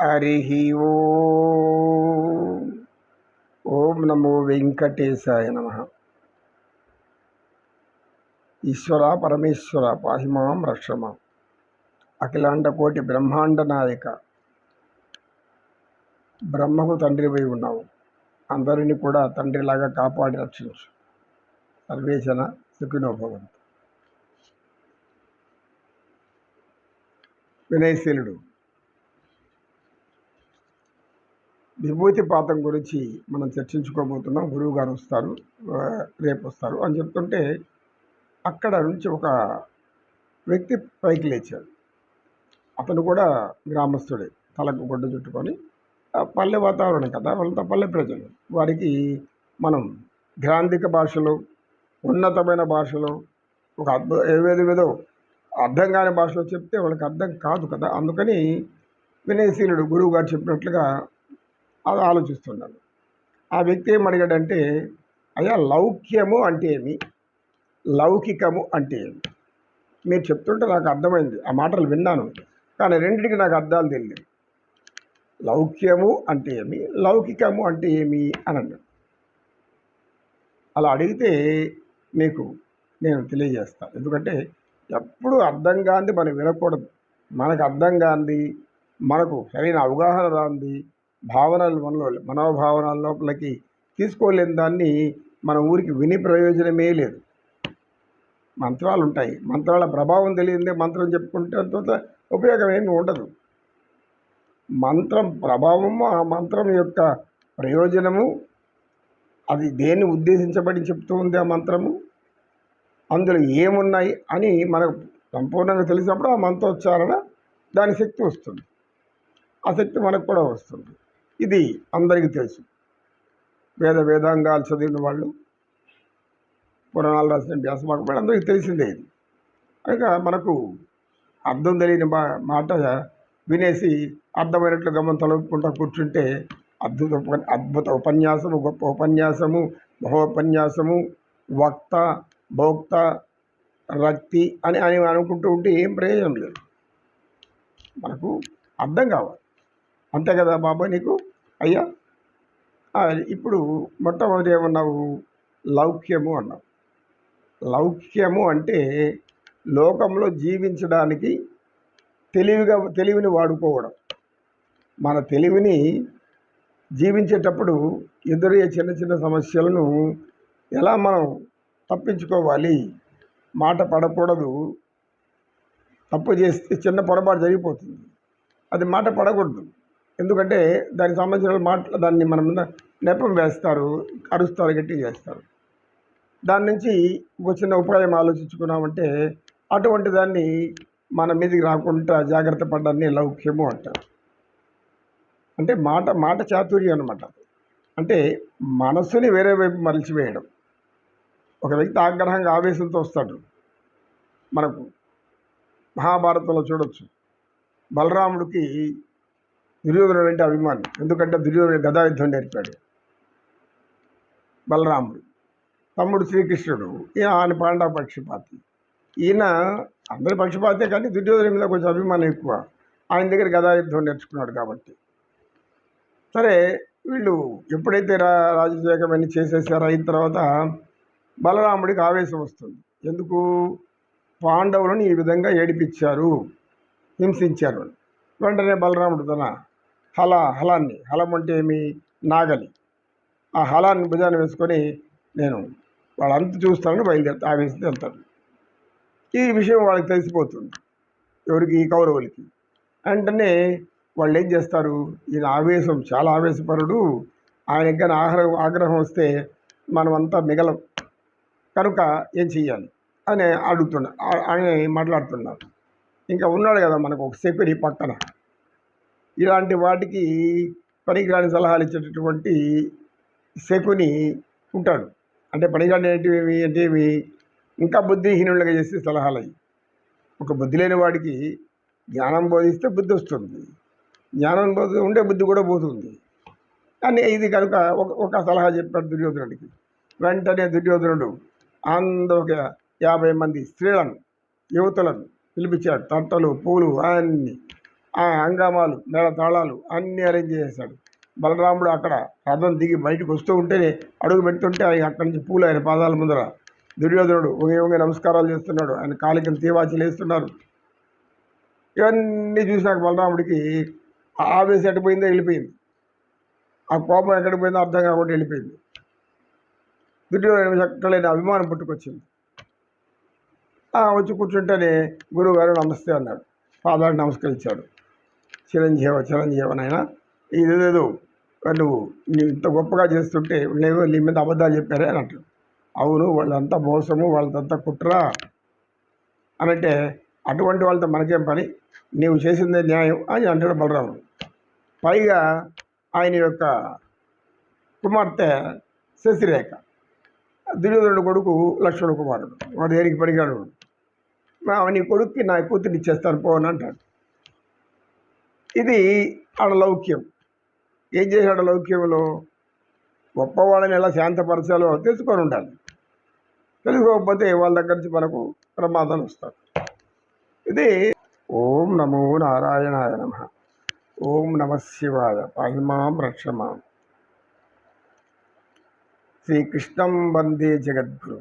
హరి ఓం. ఓం నమో వెంకటేశాయ నమ. ఈశ్వర పరమేశ్వర పాహిమాం రక్షమాం. అఖిలాండ కోటి బ్రహ్మాండ నాయక. బ్రహ్మకు తండ్రిపై ఉన్నావు. అందరినీ కూడా తండ్రిలాగా కాపాడి రక్షించు. సర్వేశన సుఖినోభవంతు వినయశీలుడు విభూతి పాతం గురించి మనం చర్చించుకోబోతున్నాం. గురువు గారు వస్తారు రేపు వస్తారు అని చెప్తుంటే అక్కడ నుంచి ఒక వ్యక్తి పైకి లేచాడు. అతను కూడా గ్రామస్తుడే తలకు గుడ్డ చుట్టుకొని. పల్లె వాతావరణం కదా వాళ్ళంతా పల్లె ప్రజలు. వారికి మనం గ్రాంధిక భాషలో ఉన్నతమైన భాషలో ఒక అద్భుత ఏవేదో ఏదో అర్థం కాని భాషలో చెప్తే వాళ్ళకి అర్థం కాదు కదా. అందుకని వినయశీలుడు గురువు గారు చెప్పినట్లుగా అది ఆలోచిస్తున్నాను ఆ వ్యక్తి ఏమడిగాడంటే అయ్యా లౌక్యము అంటే ఏమి? లౌకికము అంటే ఏమి? మీరు చెప్తుంటే నాకు అర్థమైంది. ఆ మాటలు విన్నాను. కానీ రెండింటికి నాకు అర్థాలు తెలియదు లౌక్యము అంటే ఏమి? లౌకికము అంటే ఏమి? అని అన్నాడు. అలా అడిగితే మీకు నేను తెలియజేస్తాను ఎందుకంటే ఎప్పుడు అర్థం కాంది మనం వినకూడదు. మనకు అర్థం కాంది మనకు సరైన అవగాహన రాంది భావనలు మనలో మనోభావనల లోపలికి తీసుకోలేని దాన్ని మన ఊరికి విని ప్రయోజనమే లేదు. మంత్రాలు ఉంటాయి. మంత్రాల ప్రభావం తెలియదే మంత్రం చెప్పుకుంటే తర్వాత ఉపయోగం ఏమి ఉండదు. మంత్రం ప్రభావము ఆ మంత్రం యొక్క ప్రయోజనము అది దేన్ని ఉద్దేశించబడి చెప్తూ ఉంది ఆ మంత్రము అందులో ఏమున్నాయి అని మనకు సంపూర్ణంగా తెలిసినప్పుడు ఆ మంత్రోచ్చారణ దాని శక్తి వస్తుంది. ఆ శక్తి మనకు కూడా వస్తుంది. ఇది అందరికీ తెలుసు. వేద వేదాంగాలు చదివిన వాళ్ళు పురాణాలు రాసిన వ్యాసమాకు కూడా అందరికీ తెలిసిందే ఇది. కనుక మనకు అర్థం తెలియని మా మాట వినేసి అర్థమైనట్లు గమనం తలుపుకుంటూ కూర్చుంటే అద్భుత ఉప- అద్భుత ఉపన్యాసము గొప్ప ఉపన్యాసము మహోపన్యాసము వక్త భోక్త రక్తి అని అని అనుకుంటూ ఉంటే ఏం ప్రయోజనం లేదు. మనకు అర్థం కావాలి. అంతే కదా బాబా నీకు? అయ్యా? ఇప్పుడు మొట్టమొదటి ఏమన్నావు? లౌక్యము అన్నావు. లౌక్యము అంటే లోకంలో జీవించడానికి తెలివిగా తెలివిని వాడుకోవడం. మన తెలివిని జీవించేటప్పుడు ఎదురయ్యే చిన్న చిన్న సమస్యలను ఎలా మనం తప్పించుకోవాలి? మాట పడకూడదు. తప్పు చేస్తే చిన్న పొరపాటు జరిగిపోతుంది. అది మాట పడకూడదు. ఎందుకంటే దానికి సంబంధించిన మాటలు దాన్ని మన మీద నెపం వేస్తారు అరుస్తారు గట్టి చేస్తారు. దాని నుంచి ఒక చిన్న ఉపాయం ఆలోచించుకున్నామంటే అటువంటి దాన్ని మన మీదకి రాకుండా జాగ్రత్త పడ్డాన్ని లౌక్యము అంటారు. అంటే మాట మాట చాతుర్యం అనమాట అంటే మనస్సుని వేరే వైపు మలిచివేయడం. ఒక వ్యక్తి ఆగ్రహంగా ఆవేశంతో వస్తాడు. మనకు మహాభారతంలో చూడొచ్చు. బలరాముడికి దుర్యోధనుడు అంటే అభిమానం. ఎందుకంటే దుర్యోధనుడు గదాయుద్ధం నేర్పాడు. బలరాముడు. తమ్ముడు శ్రీకృష్ణుడు. ఈయన ఆయన పాండవ పక్షపాతి. ఈయన అందరి పక్షపాతే కానీ దుర్యోధన మీద కొంచెం అభిమానం ఎక్కువ. ఆయన దగ్గర గదాయుద్ధం నేర్చుకున్నాడు కాబట్టి. సరే వీళ్ళు ఎప్పుడైతే రా రాజశేఖరమని చేసేసారో అయిన తర్వాత బలరాముడికి ఆవేశం వస్తుంది. ఎందుకు? పాండవులను ఈ విధంగా ఏడిపించారు. హింసించారు. అని. వెంటనే బలరాముడు తన హల హలాన్ని. హలం అంటే ఏమి? నాగలి. ఆ హలాన్ని భుజాన్ని వేసుకొని నేను వాళ్ళంతా చూస్తానని బయలుదేరుతా ఆమె వెళ్తాను. ఈ విషయం వాళ్ళకి తెలిసిపోతుంది. ఎవరికి? కౌరవులకి. వెంటనే వాళ్ళు ఏం చేస్తారు? ఈయన ఆవేశం చాలా ఆవేశపరుడు. ఆయనకి కానీ ఆగ్రహం ఆగ్రహం వస్తే మనమంతా మిగలం. కనుక ఏం చెయ్యాలి? అని అడుగుతున్నా ఆయన అని మాట్లాడుతున్నారు ఇంకా ఉన్నాడు కదా మనకు ఒక సెక్యూరి పక్కన. ఇలాంటి వాటికి పనికిరాని సలహాలు ఇచ్చేటటువంటి శకుని ఉంటాడు. అంటే పనికిరాని ఏంటివి అంటే ఏమి ఇంకా బుద్ధిహీనులుగా చేసే సలహాలు అవి. ఒక బుద్ధి లేని వాడికి జ్ఞానం బోధిస్తే బుద్ధి వస్తుంది. జ్ఞానం బోధి ఉండే బుద్ధి కూడా పోతుంది. కానీ ఇది కనుక ఒక ఒక సలహా చెప్పాడు దుర్యోధనుడికి. వెంటనే దుర్యోధనుడు అందరూ ఒక యాభై మంది స్త్రీలను యువతులను పిలిపించాడు. తట్టలు పూలు అన్నీ హంగామాలు మేళ తాళాలు అన్నీ అరేంజ్ చేశాడు. బలరాముడు అక్కడ రథం దిగి బయటకు వస్తూ ఉంటేనే అడుగు పెడుతుంటే ఆయన అక్కడి నుంచి పూలు ఆయన పాదాల ముందర దుర్యోధనుడు ఒకే నమస్కారాలు చేస్తున్నాడు. ఆయన కాలికి తీవాచలు వేస్తున్నారు. ఇవన్నీ చూసినాక బలరాముడికి ఆ ఆవేశం ఎటు వెళ్ళిపోయింది. ఆ కోపం ఎక్కడికి పోయిందో అర్థం కాకుండా వెళ్ళిపోయింది. దుర్యోధన చక్కలేని అభిమానం పుట్టుకొచ్చింది. వచ్చి కూర్చుంటేనే గురువుగారు నమస్తే అన్నాడు. పాదాలు నమస్కరించాడు. చిరంజీవ చిరంజీవ నాయన. ఇదేదో నువ్వు నువ్వు ఇంత గొప్పగా చేస్తుంటే లేవు నీ మీద అబద్ధాలు చెప్పారే అని అవును వాళ్ళంతా మోసము వాళ్ళంతా కుట్ర అనంటే అటువంటి వాళ్ళతో మనకేం పని? నీవు చేసిందే న్యాయం అని అంటాడు బలరాముడు. పైగా ఆయన యొక్క కుమార్తె శశిరేఖ. దుర్యోధనుడు కొడుకు లక్ష్మణ కుమారుడు. వాడు దేనికి పడిగాడు మా నీ కొడుక్కి నా కూతురు ఇచ్చేస్తాను పోను అంటాడు. ఇది అడలౌక్యం. ఏం చేశాడు లౌక్యంలో గొప్పవాళ్ళని ఎలా శాంతపరచాలో తెలుసుకొని ఉండాలి. తెలుసుకోకపోతే వాళ్ళ దగ్గర నుంచి మనకు ప్రమాదాలు వస్తాయి ఇది ఓం నమో నారాయణాయ నమ. ఓం నమ శివాయ పాహిమాం రక్షమాం. శ్రీకృష్ణం వందే జగద్గురు.